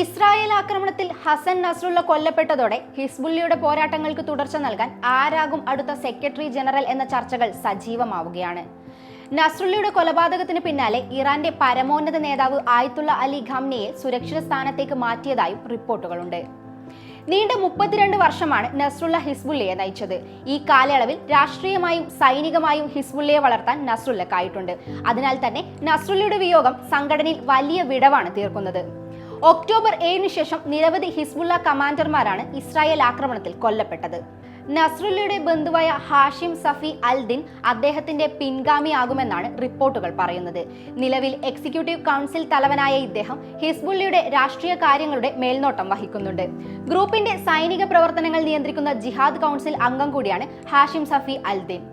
Israel ആക്രമണത്തിൽ ഹസൻ നസ്രുള്ള കൊല്ലപ്പെട്ടതോടെ ഹിസ്ബുള്ളിയുടെ പോരാട്ടങ്ങൾക്ക് തുടർച്ച നൽകാൻ ആരാകും അടുത്ത സെക്രട്ടറി ജനറൽ എന്ന ചർച്ചകൾ സജീവമാവുകയാണ്. നസ്രുള്ളയുടെ കൊലപാതകത്തിന് പിന്നാലെ ഇറാന്റെ പരമോന്നത നേതാവ് ആയത്തുള്ള അലി ഖംനിയെ സുരക്ഷിത സ്ഥാനത്തേക്ക് മാറ്റിയതായും റിപ്പോർട്ടുകളുണ്ട്. നീണ്ട മുപ്പത്തിരണ്ട് വർഷമാണ് നസ്രുള്ള ഹിസ്ബുള്ളയെ നയിച്ചത്. ഈ കാലയളവിൽ രാഷ്ട്രീയമായും സൈനികമായും ഹിസ്ബുള്ളയെ വളർത്താൻ നസ്രുള്ളക്കായിട്ടുണ്ട്. അതിനാൽ തന്നെ നസ്രുള്ളയുടെ വിയോഗം സംഘടനയിൽ വലിയ വിടവാണ് തീർക്കുന്നത്. ഒക്ടോബർ ഏഴിന് ശേഷം നിരവധി ഹിസ്ബുള്ള കമാൻഡർമാരാണ് ഇസ്രായേൽ ആക്രമണത്തിൽ കൊല്ലപ്പെട്ടത്. നസ്രുല്ലയുടെ ബന്ധുവായ ഹാഷിം സഫി അൽ ദിൻ അദ്ദേഹത്തിന്റെ പിൻഗാമിയാകുമെന്നാണ് റിപ്പോർട്ടുകൾ പറയുന്നത്. നിലവിൽ എക്സിക്യൂട്ടീവ് കൗൺസിൽ തലവനായ ഇദ്ദേഹം ഹിസ്ബുള്ളയുടെ രാഷ്ട്രീയ കാര്യങ്ങളുടെ മേൽനോട്ടം വഹിക്കുന്നുണ്ട്. ഗ്രൂപ്പിന്റെ സൈനിക പ്രവർത്തനങ്ങൾ നിയന്ത്രിക്കുന്ന ജിഹാദ് കൗൺസിൽ അംഗം കൂടിയാണ് ഹാഷിം സഫി അൽ ദിൻ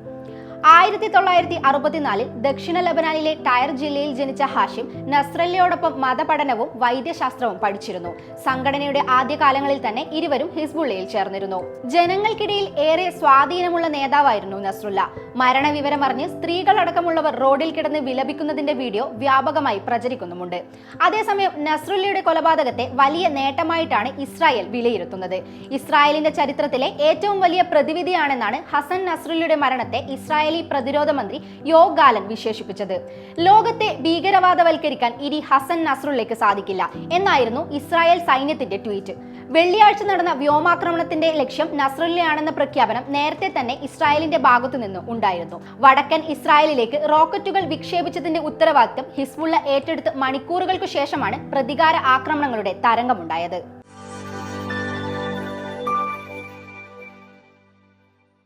ആയിരത്തി തൊള്ളായിരത്തി അറുപത്തിനാലിൽ ദക്ഷിണ ലബനാനിലെ ടയർ ജില്ലയിൽ ജനിച്ച ഹാഷിം നസ്രല്ലയോടൊപ്പം മതപഠനവും വൈദ്യശാസ്ത്രവും പഠിച്ചിരുന്നു. സംഘടനയുടെ ആദ്യകാലങ്ങളിൽ തന്നെ ഇരുവരും ഹിസ്ബുള്ളയിൽ ചേർന്നിരുന്നു. ജനങ്ങൾക്കിടയിൽ ഏറെ സ്വാധീനമുള്ള നേതാവായിരുന്നു നസ്രുല്ല. മരണവിവരം അറിഞ്ഞ് സ്ത്രീകളടക്കമുള്ളവർ റോഡിൽ കിടന്ന് വിലപിക്കുന്നതിന്റെ വീഡിയോ വ്യാപകമായി പ്രചരിക്കുന്നുമുണ്ട്. അതേസമയം നസ്രുല്ലയുടെ കൊലപാതകത്തെ വലിയ നേട്ടമായിട്ടാണ് ഇസ്രായേൽ വിലയിരുത്തുന്നത്. ഇസ്രായേലിന്റെ ചരിത്രത്തിലെ ഏറ്റവും വലിയ പ്രതിവിധിയാണെന്നാണ് ഹസൻ നസ്രുല്ലയുടെ മരണത്തെ ഇസ്രായേലി പ്രതിരോധ മന്ത്രി യോഗ് ഗാലൻ വിശേഷിപ്പിച്ചത്. ലോകത്തെ ഭീകരവാദവൽക്കരിക്കാൻ ഇനി ഹസൻ നസ്രുള്ളയ്ക്ക് സാധിക്കില്ല എന്നായിരുന്നു ഇസ്രായേൽ സൈന്യത്തിന്റെ ട്വീറ്റ്. വെള്ളിയാഴ്ച നടന്ന വ്യോമാക്രമണത്തിന്റെ ലക്ഷ്യം നസ്രുല്ലയാണെന്ന പ്രഖ്യാപനം നേരത്തെ തന്നെ ഇസ്രായേലിന്റെ ഭാഗത്തു നിന്ന് ഉണ്ടായിരുന്നു. വടക്കൻ ഇസ്രായേലിലേക്ക് റോക്കറ്റുകൾ വിക്ഷേപിച്ചതിന്റെ ഉത്തരവാദിത്തം ഹിസ്ബുള്ള ഏറ്റെടുത്ത് മണിക്കൂറുകൾക്ക് ശേഷമാണ് പ്രതികാര ആക്രമണങ്ങളുടെ തരംഗമുണ്ടായത്.